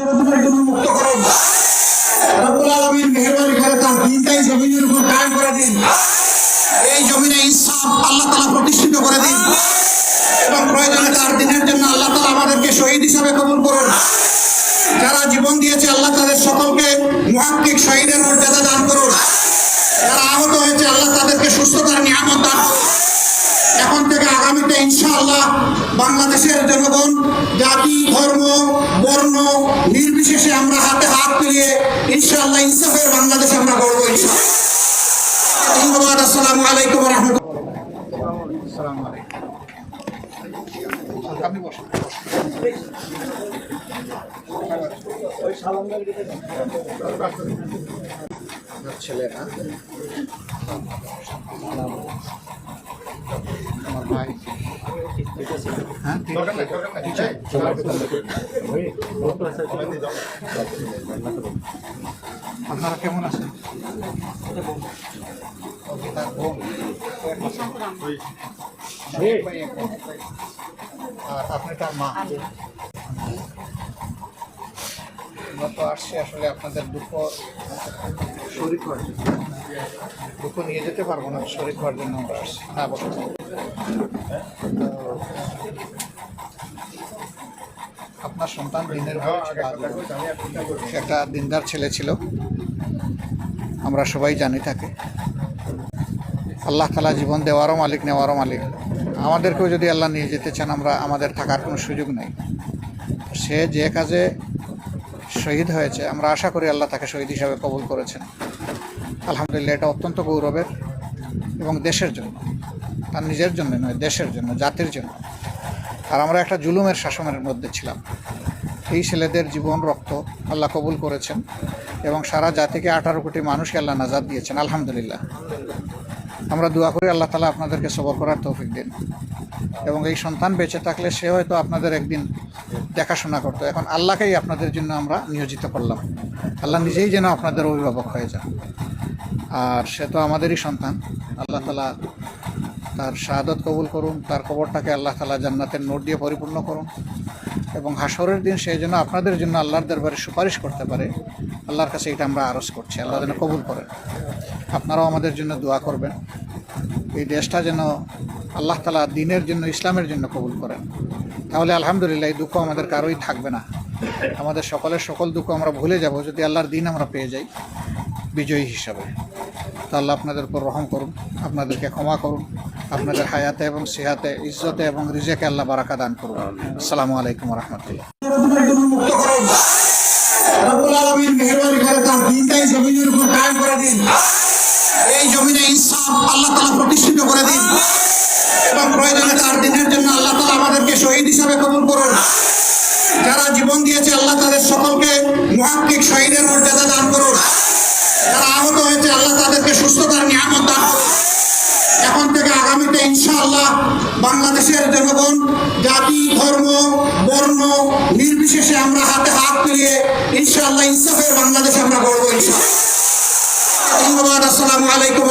মুক্ত উপর কায়েম করে দিন এই জমিনে প্রতিষ্ঠিত করে দিন এবং প্রয়োজনে তার দিনের জন্য আল্লাহ তাআলা আমাদেরকে শহীদ হিসাবে কবুল করুন যারা জীবন দিয়েছে আল্লাহ তাদের সকলকে মুহাক্কিক শহীদের মর্যাদা দান করুন যারা আহত হয়েছে আল্লাহ তাদেরকে সুস্থতার নিয়ামত দান এখন থেকে আগামীতে ইনশাআল্লাহ বাংলাদেশের জনগণ ধন্যবাদ আসসালামু আলাইকুম। আপনারা কেমন আছেন। আপনি তার মা আমরা তো আসছি আসলে আপনাদের দুঃখ শরীর হওয়ার জন্য। দুঃখ নিয়ে যেতে পারব না শরীর হওয়ার জন্য আমরা আসছি হ্যাঁ বলুন তো, আপনার সন্তান দিনের। একটা দিনদার ছেলে ছিল আমরা সবাই জানি তাকে আল্লাহ তালা জীবন দেওয়ারও মালিক, নেওয়ারও মালিক। আমাদেরকেও যদি আল্লাহ নিয়ে যেতে চান, আমরা আমাদের থাকার কোনো সুযোগ নেই। সে যে কাজে শহীদ হয়েছে, আমরা আশা করি আল্লাহ তাকে শহীদ হিসাবে কবুল করেছেন। আলহামদুলিল্লাহ, এটা অত্যন্ত গৌরবের এবং দেশের জন্য। তার নিজের জন্য নয়, দেশের জন্য, জাতির জন্য। আর আমরা একটা জুলুমের শাসনের মধ্যে ছিলাম। এই ছেলেদের জীবন, রক্ত আল্লাহ কবুল করেছেন এবং সারা জাতিকে আঠারো কোটি মানুষকে আল্লাহ নাজাদ দিয়েছেন, আলহামদুলিল্লাহ। আমরা দোয়া করি আল্লাহ তালা আপনাদেরকে সবর করার তৌফিক দিন। এবং এই সন্তান বেঁচে থাকলে সে হয়তো আপনাদের একদিন দেখাশোনা করতো। এখন আল্লাহকেই আপনাদের জন্য আমরা নিয়োজিত করলাম। আল্লাহ নিজেই যেন আপনাদের অভিভাবক হয়ে যান। আর সে তো আমাদেরই সন্তান। আল্লাহ তালা তার শাহাদত কবুল করুন, তার কবরটাকে আল্লাহ তালা জান্নাতের নোট দিয়ে পরিপূর্ণ করুন। এবং হাসরের দিন সে যেন আপনাদের জন্য আল্লাহর দরবারে সুপারিশ করতে পারে, আল্লাহর কাছে এটা আমরা আরজ করছি, আল্লাহ যেন কবুল করেন। আপনারাও আমাদের জন্য দোয়া করবেন। এই দেশটা যেন আল্লাহ তালা দিনের জন্য, ইসলামের জন্য কবুল করেন। তাহলে আলহামদুলিল্লাহ এই দুঃখ আমাদের কারোই থাকবে না। আমাদের সকলের সকল দুঃখ আমরা ভুলে যাব যদি আল্লাহর দিন আমরা পেয়ে যাই বিজয়ী হিসাবে। তো আল্লাহ আপনাদের উপর রহম করুন, আপনাদেরকে ক্ষমা করুন। আপনাদের হায়াতে এবং সিহাতে ইজ্জতে এবং রিজেকে আল্লাহ বারাকা দান করুন। আসসালামু আলাইকুম রহমতুল্লাহ এই আল্লাহ প্রতিষ্ঠিত করে দিন। এবং দিনের জন্য আল্লাহ আমাদেরকে করুন। যারা জীবন দিয়েছে, আল্লাহ তাদের সকলকে মুহাক্কিক আগামীতে ইনশাআল্লাহ বাংলাদেশের জনগণ, জাতি, ধর্ম, বর্ণ নির্বিশেষে আমরা হাতে হাত মিলিয়ে ইনশাআল্লাহ ইনসাফের বাংলাদেশে আমরা গড়ব ইনশাআল্লাহ। ধন্যবাদ, আসসালামু আলাইকুম